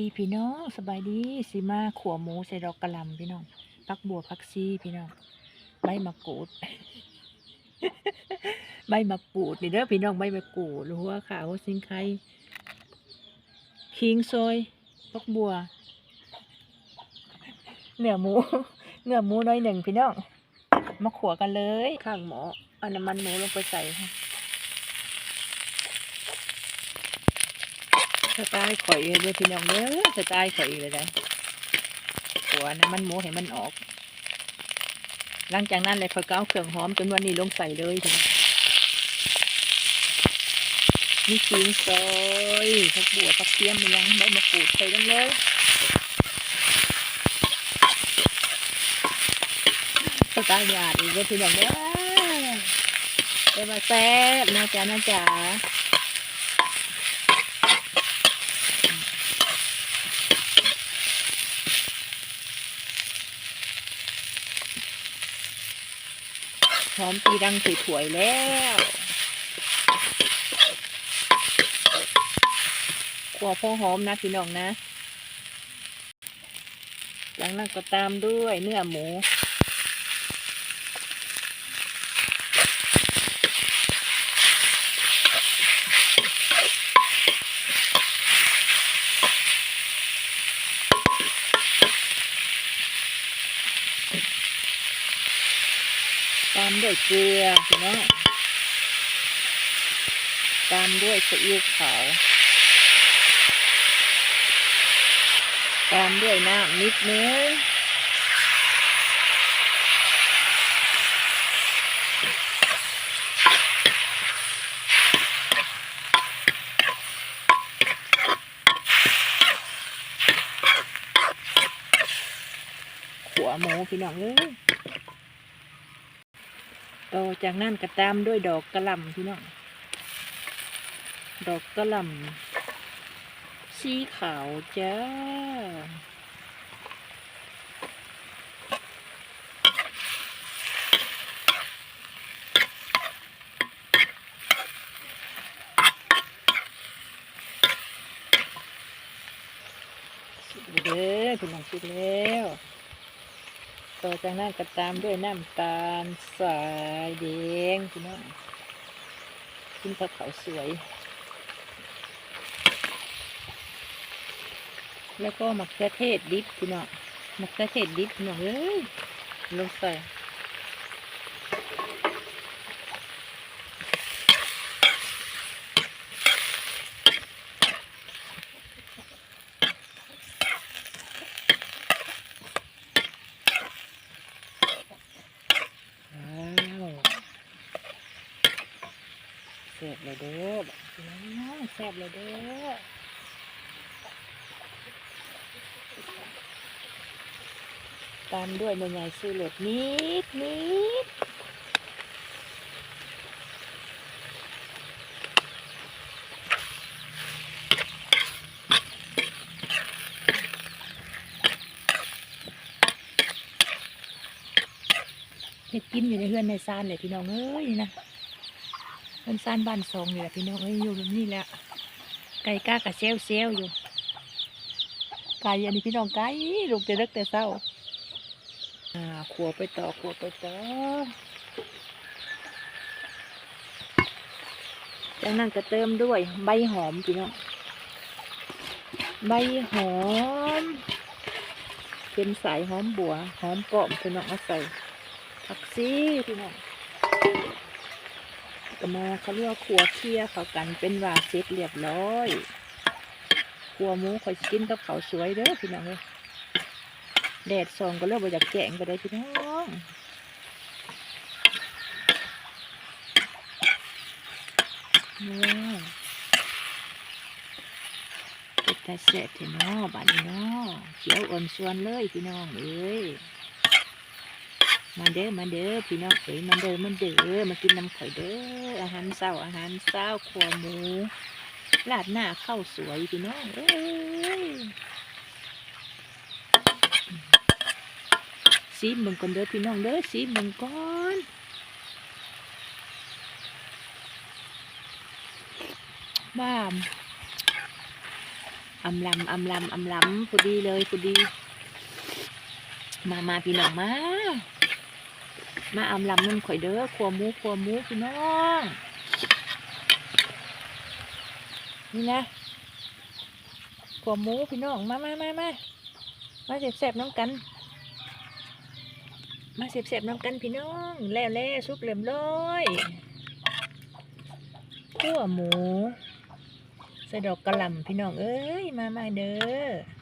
ดีพี่น้องสบายดีสิมาขัวหมูใส่ดอกกระหลำพี่น้องพักบัวพักซีพี่น้องใบมะกรูดใบมะกรูดนี่เด้อพี่น้องใบมะกรูดหรือว่าขาวสิงไคคิงซอยพักบัว เนื้อหมู เนื้อหมูน้อยหนึ่งพี่น้องมาขัวกันเลยข้างหมอเอาน้ำมันหมูลงไปใส่ค่ะ สไตล์ข่อยเลยพี่น้องเด้อสไตล์ข่อยเลยนะหัวน้ำมันหมูให้มันออก หลังจากนั้นเลยข่อยก็เอาเครื่องหอมจนวันนี้ลงใส่เลยทีนี้มีขิงซอยผักบัวผักเทียมมันยังใบมะกรูดใส่ลงเลยสไตล์หยาดอีกเลยพี่น้องเด้อเดี๋ยวมาแซ่บนะจ๊ะนะจ๊ะ หอมตีดังถวยแล้วขัวพอหอมนะพี่น้องนะ หลังนั้นก็ตามด้วยเนื้อหมูามด้วยเกลือพี่น้องตามด้วยซีอิ๊วขาวตามด้วยน้ำนิดนึงขัวหมูพี่น้องเอ้ย ต่อจากนั้นก็ตามด้วยดอกกระหล่ำพี่น้อง ดอกกระหล่ำสีขาวจ้า สุดเด้อพี่น้องสุดแล้ว ต่อจากนั้นก็ตามด้วยน้ำตาลสายแดงพี่น้องกินกับข้าสวย แล้วก็มะเขือเทศดิบพี่น้องมะเขือเทศดิบพี่น้องเอ้ยลงใส่ว้าวแซ่บเลยเด้อน้องแซ่บเลยเด้อตามด้วยใหญ่ๆซื้อเหลือนิดนิดเฮ็ดกินอยู่ในเฮือนในซานเลยพี่น้องเอ้ยนะ เฮือนซานบ้านสองนี่แหละพี่น้องเอ้ยอยู่แบบนี้แหละไก่ก้ากะเซลเซลอยู่ไก่อันนี้พี่น้องไก่ลูกแต่เล็กแต่เศร้าอ่าขัวไปต่อขัวไปต่อจากนั้นก็เติมด้วยใบหอมพี่น้องใบหอม เป็นสายหอมบัวหอมปลอมพี่น้องเอาใส่ผักซีพี่น้อง ก็มาเขาเรียกว่าขัวเคี่ยเขากันเป็นว่าเสร็จเรียบร้อยขัวหมูคอยกินกับเขาสวยเด้อพี่น้องเอ้ยแดดส่องก็เริ่มมาจากแกงไปได้พี่น้องว้าวเป็ดตาแซ่บเถอะเนาะบ้านนี้เนาะเขียวอ่อนส่วนเลยพี่น้องเอ้ย มาเด้อมาเด้อพี่น้องเอ้ยมาเด้อมาเด้อมากินน้ำข่อยเด้ออาหารเช้าอาหารเช้าขวหมูลาดหน้าข้าวสวยพี่น้องเอ้ยซีมึงก่อนเด้อพี่น้องเด้อซีมึงก่อนบ้ามอำลำอำลำอำลำพอดีเลยพอดี มามาพี่น้องมา มาอำลำนุ่มข่อยเด้อขัวหมูขัวหมูพี่น้อง นี่นะขัวหมูพี่น้องมามามามามาเสียบเสบน้ำกัน มาเสียบเสบน้ำกันพี่น้อง แล้วแล้วสุกเหลี่ยมเลยขัวหมู ใส่ดอกกระหล่ำพี่น้องเอ้ยมามาเด้อ